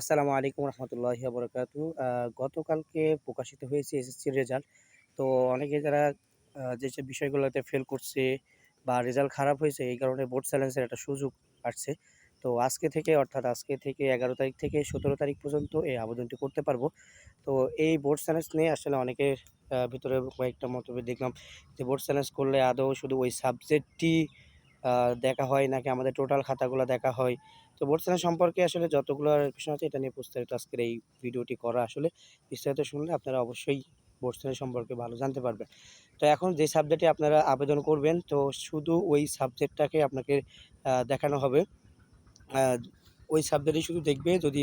আসসালামু আলাইকুম রহমতুল্লাহি বরকাত গতকালকে প্রকাশিত হয়েছে এসএসসির রেজাল্ট তো অনেকে যারা যেসব বিষয়গুলোতে ফেল করছে বা রেজাল্ট খারাপ হয়েছে, এই কারণে বোর্ড চ্যালেঞ্জের একটা সুযোগ আসছে। তো আজকে থেকে, অর্থাৎ আজকে থেকে এগারো তারিখ থেকে সতেরো তারিখ পর্যন্ত এই আবেদনটি করতে পারব। তো এই বোর্ড চ্যালেঞ্জ নিয়ে আসলে অনেকের ভিতরে কয়েকটা মন্তব্য দেখলাম যে বোর্ড চ্যালেঞ্জ করলে আদৌ শুধু ওই সাবজেক্টটি দেখা হয় নাকি আমাদের টোটাল খাতাগুলো দেখা হয়। তো বোর্ড চ্যালেঞ্জ সম্পর্কে আসলে যতগুলো প্রশ্ন আছে এটা নিয়ে প্রস্তাবিত আজকের এই ভিডিওটি করা আসলে বিস্তারিত শুনলে আপনারা অবশ্যই বোর্ড চ্যালেঞ্জ সম্পর্কে ভালো জানতে পারবেন তো এখন যে সাবজেক্টে আপনারা আবেদন করবেন, তো শুধু ওই সাবজেক্টটাকে আপনাকে দেখানো হবে। ওই সাবজেক্টে শুধু দেখবে যদি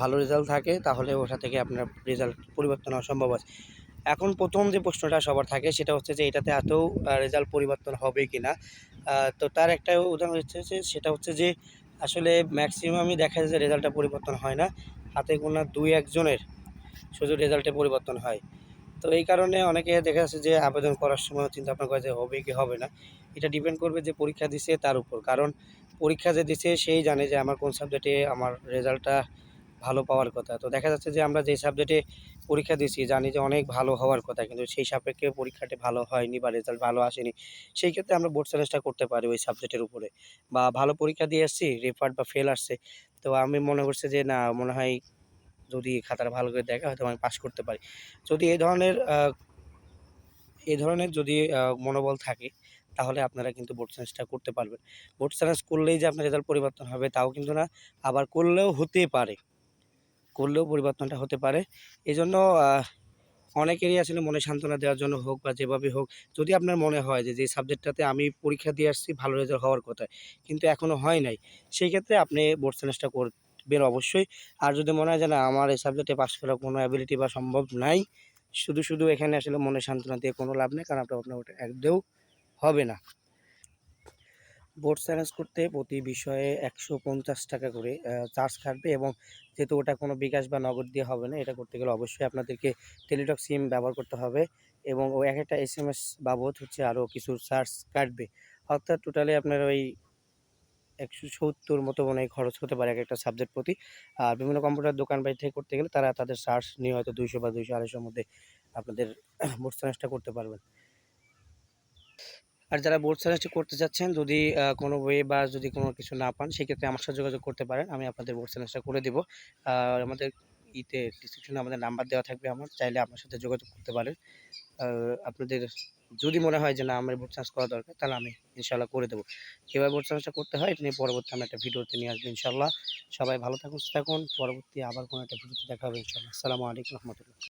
ভালো রেজাল্ট থাকে তাহলে ওটা থেকে আপনার রেজাল্ট পরিবর্তন হওয়া সম্ভব আছে। এখন প্রথম যে প্রশ্নটা সবার থাকে সেটা হচ্ছে যে এটাতে এতও রেজাল্ট পরিবর্তন হবে কি না তো তার একটা উদাহরণ হচ্ছে সেটা হচ্ছে যে, আসলে ম্যাক্সিমামই দেখা যায় যে রেজাল্টটা পরিবর্তন হয় না। হাতে গোনা দুই একজনের শুধু রেজাল্টে পরিবর্তন হয়। তো এই কারণে অনেকে দেখা যাচ্ছে যে আবেদন করার সময় চিন্তা ভাবনা করে যে হবে কি হবে না। এটা ডিপেন্ড করবে যে পরীক্ষা দিছে তার উপর। কারণ পরীক্ষা যে দিছে সেই জানে যে আমার কোন সাবজেক্টে আমার রেজাল্টটা ভালো পাওয়ার কথা। তো দেখা যাচ্ছে যে আমরা যে সাবজেক্টে পরীক্ষা দিয়েছি, জানি যে অনেক ভালো হওয়ার কথা, কিন্তু সেই সাপেক্ষে পরীক্ষাটি ভালো হয়নি বা রেজাল্ট ভালো আসেনি, সেই ক্ষেত্রে আমরা বোর্ড চ্যালেঞ্জটা করতে পারি ওই সাবজেক্টের উপরে। বা ভালো পরীক্ষা দিয়ে আসছি রেফার্ড বা ফেল আসছে, তো আমি মনে করছি যে না, মনে হয় যদি খাতাটা ভালো করে দেখা হয়তো আমি পাস করতে পারি। যদি এই ধরনের এই ধরনের যদি মনোবল থাকে, তাহলে আপনারা কিন্তু বোর্ড চ্যালেঞ্জটা করতে পারবেন। বোর্ড চ্যালেঞ্জ করলেই যে আপনার রেজাল্ট পরিবর্তন হবে, তাও কিন্তু না, আবার করলেও হতে পারে। করলেও পরিবর্তনটা হতে পারে। এই জন্য অনেকেরই আসলে মনে সান্ত্বনা দেওয়ার জন্য হোক বা যেভাবে হোক, যদি আপনার মনে হয় যে যে সাবজেক্টটাতে আমি পরীক্ষা দিয়ে আসছি, ভালো রেজাল্ট হওয়ার কথা, কিন্তু এখনও হয় নাই, সেই ক্ষেত্রে আপনি বোর্ড চ্যালেঞ্জটা করবেন অবশ্যই। আর যদি মনে হয় যে, না, আমার এই সাবজেক্টে পাস করার কোনো অ্যাবিলিটি বা সম্ভব নাই, শুধু শুধু এখানে আসলে মনে সান্ত্বনা দিয়ে কোনো লাভ নেই, কারণ আপনার আপনার ওটা একদেও হবে না। বোর্ড চ্যালেঞ্জ করতে প্রতি বিষয়ে একশো পঞ্চাশ টাকা করে চার্জ কাটবে এবং যেহেতু ওটা কোনো বিকাশ বা নগদ দিয়ে হবে না, এটা করতে গেলে অবশ্যই আপনাদেরকে টেলিটক সিম ব্যবহার করতে হবে এবং ও এক একটা এস এম এস বাবদ হচ্ছে আরও কিছু চার্জ কাটবে। অর্থাৎ টোটালি আপনার ওই একশো সত্তর মতো মনে খরচ হতে পারে এক একটা সাবজেক্ট প্রতি। আর বিভিন্ন কম্পিউটার দোকান বাড়ি থেকে করতে গেলে তারা তাদের চার্জ নিয়ে হয়তো দুইশো বা দুইশো আড়াইশোর মধ্যে আপনাদের বোর্ড চ্যালেঞ্জটা করতে পারবেন। আর যারা বোর্ড চ্যালেঞ্জটি করতে চাচ্ছেন, যদি কোনো ওয়ে বা যদি কোনো কিছু না পান, সেক্ষেত্রে আমার সাথে যোগাযোগ করতে পারেন। আমি আপনাদের বোর্ড চ্যালেঞ্জটা করে দেবো। আমাদের ইতে ডিসক্রিপশনে আমাদের নাম্বার দেওয়া থাকবে আমার। চাইলে আপনার সাথে যোগাযোগ করতে পারেন। আপনাদের যদি মনে হয় যে, না, আমার বোর্ড চান্স করা দরকার, তাহলে আমি ইনশাল্লাহ করে দেবো। কীভাবে বোর্ড চ্যালেঞ্জটা করতে হয়, এটা নিয়ে পরবর্তী আমি একটা ভিডিওতে নিয়ে আসব ইনশাল্লাহ সবাই ভালো থাকুন থাকুন। পরবর্তী আবার কোনো একটা ভিডিওতে দেখা হবে ইনশাল্লাহ আসসালামু আলাইকুম রহমতুল্লাহ।